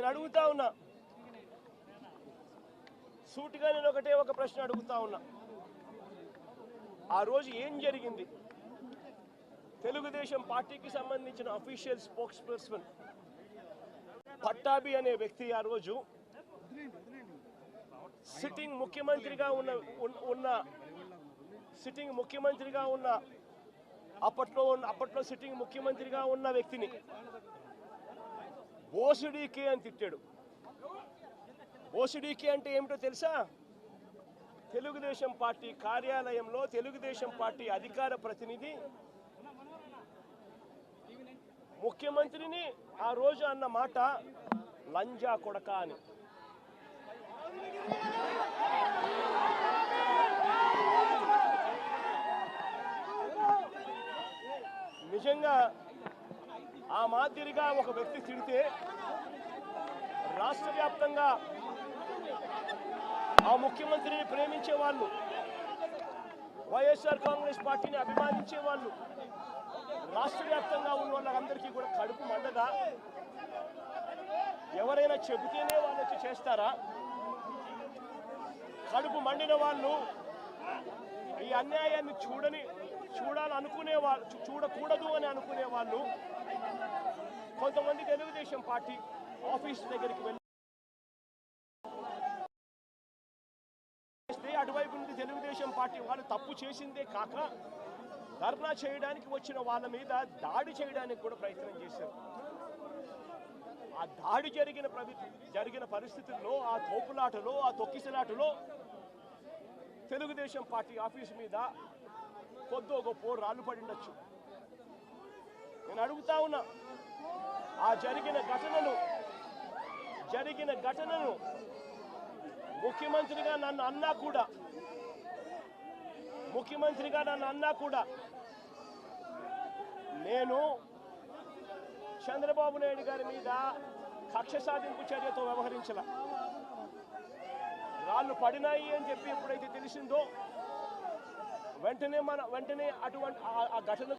నేను అడుగుతా ఉన్నా. సూటిగా నేను ఒకటే ఒక ప్రశ్న అడుగుతా ఉన్నా. ఆ రోజు ఏం జరిగింది? తెలుగుదేశం పార్టీకి సంబంధించిన అఫీషియల్ స్పోక్స్ పర్సన్ పట్టాభి అనే వ్యక్తి ఆ రోజు సిట్టింగ్ ముఖ్యమంత్రిగా ఉన్న ఉన్న- ఉన్న సిట్టింగ్ ముఖ్యమంత్రిగా ఉన్న అప్పట్లో ఉన్న అప్పట్లో సిట్టింగ్ ముఖ్యమంత్రిగా ఉన్న వ్యక్తిని బోసుడీకే అని తిట్టాడు. బోసుడీకే అంటే ఏమిటో తెలుసా? తెలుగుదేశం పార్టీ కార్యాలయంలో తెలుగుదేశం పార్టీ అధికార ప్రతినిధి ముఖ్యమంత్రిని ఆ రోజు అన్న మాట లంజా కొడక అని. నిజంగా ఆ మాదిరిగా ఒక వ్యక్తి తిడితే రాష్ట్ర వ్యాప్తంగా ఆ ముఖ్యమంత్రిని ప్రేమించే వాళ్ళు వైఎస్ఆర్ కాంగ్రెస్ పార్టీని అభిమానించే వాళ్ళు రాష్ట్ర వ్యాప్తంగా ఉన్న వాళ్ళందరికీ కూడా కడుపు మండదా? ఎవరైనా చెబితేనే వాళ్ళు వచ్చి చేస్తారా? కడుపు మండిన వాళ్ళు ఈ అన్యాయాన్ని చూడని చూడాలనుకునే వాళ్ళు చూడకూడదు అని అనుకునే వాళ్ళు కొంతమంది తెలుగుదేశం పార్టీ ఆఫీస్ దగ్గరికి వెళ్ళి అటువైపు నుండి తెలుగుదేశం పార్టీ వాళ్ళు తప్పు చేసిందే కాక ధర్నా చేయడానికి వచ్చిన వాళ్ళ మీద దాడి చేయడానికి కూడా ప్రయత్నం చేశారు. ఆ దాడి జరిగిన జరిగిన పరిస్థితుల్లో ఆ తోపులాటలో ఆ తొక్కిసలాటలో తెలుగుదేశం పార్టీ ఆఫీస్ మీద కొద్దో గొప్ప రాళ్ళు పడిండొచ్చు నేను అడుగుతా ఉన్నా. ఆ జరిగిన ఘటనను జరిగిన ఘటనను ముఖ్యమంత్రిగా నన్ను అన్నా కూడా ముఖ్యమంత్రిగా నన్ను అన్నా కూడా నేను చంద్రబాబు నాయుడు గారి మీద కక్ష సాధింపు చర్యతో వ్యవహరించాల. రాళ్ళు పడినాయి అని చెప్పి ఎప్పుడైతే తెలిసిందో వెంటనే మన వెంటనే అటువంటి ఆ ఘటన